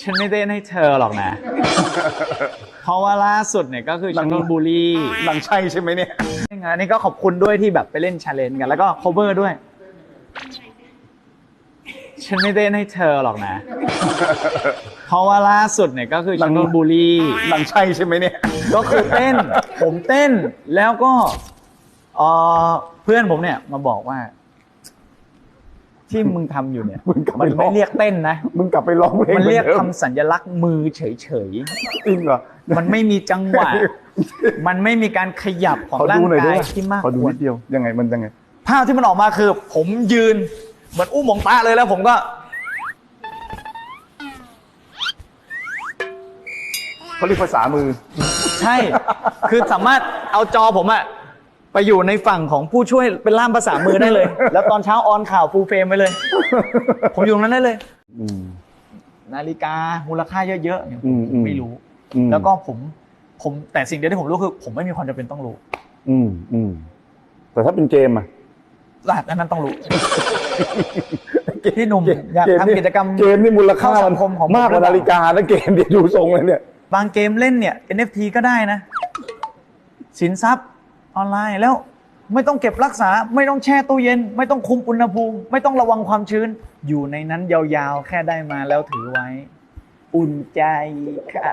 ฉันไม่ได้ให้เธอหรอกนะ เพราะว่าล่าสุดเนี่ยก็คือฉันโดนบูลลี่หนังใช่ใช่ไหมเนี่ยงานนี้ก็ขอบคุณด้วยที่แบบไปเล่นชาเลนจ์กัน แล้วก็ cover ด้วย ฉันไม่ได้ให้เธอหรอกนะ เพราะว่าล่าสุดเนี่ยก็คือฉันโดนบูลลี่หนังใช่ใช่ไหมเนี่ย ก็คือเต้น ผมเต้นแล้วก็เอ่อเพื่อนผมเนี่ยมาบอกว่า ที่มึงทำอยู่เนี่ยมึงกลับไปมันไม่ร้องเรียกเต้นนะมึงกลับไปร้องเพลงมันเรียกหอดิคำสัญลักษณ์มือเฉยจริงเหรอๆมันไม่มีจังหวะ มันไม่มีการขยับของขอร่าดูงหน่อยกาได้ยไหมที่มากขอดูควนิรดเดียวยังไงมันยังไง ภาพที่มันออกมาคือ ผมยืนเหมือนอุ้มหมองตาเลยแล้วผมก็เขาเรียกภาษามือ ใช่ คือสามารถเอาจอผมอะ ไปอยู่ในฝั่งของผู้ช่วยเป็นล่ามภาษามือได้เลย แล้วตอนเช้าออนข่าวฟูลเฟรมไปเลย ผมอยู่ตรงนั้นได้เลยอืมนาฬิกามูลค่าเยอะๆเนี่ยอืมอืมไม่รู้อืมแล้วก็ผมผมแต่สิ่งเดียวที่ผมรู้คือ ผมไม่มีความจำเป็นต้องรู้ อืมอืมแต่ถ้าเป็นเกมอะรหัสอันนั้นต้องรู้พี่หนุ่มอยากเมนี่ทำกิจกรรมเกมนี่มูลค่าเข้าสัมันงคมของผมมากกว่าหรือเปล่านาฬิกานะเกมเดี๋ยวดูทรงเลยเนี่ย บางเกมเล่นเนี่ย NFT ก็ได้นะ สินทรัพย์ ออนไลน์แล้วไม่ต้องเก็บรักษา ไม่ต้องแช่ตู้เย็น ไม่ต้องคุมอุณหภูมิ ไม่ต้องระวังความชื้น อยู่ในนั้นยาวๆ แค่ได้มาแล้วถือไว้ อุ่นใจค่ะ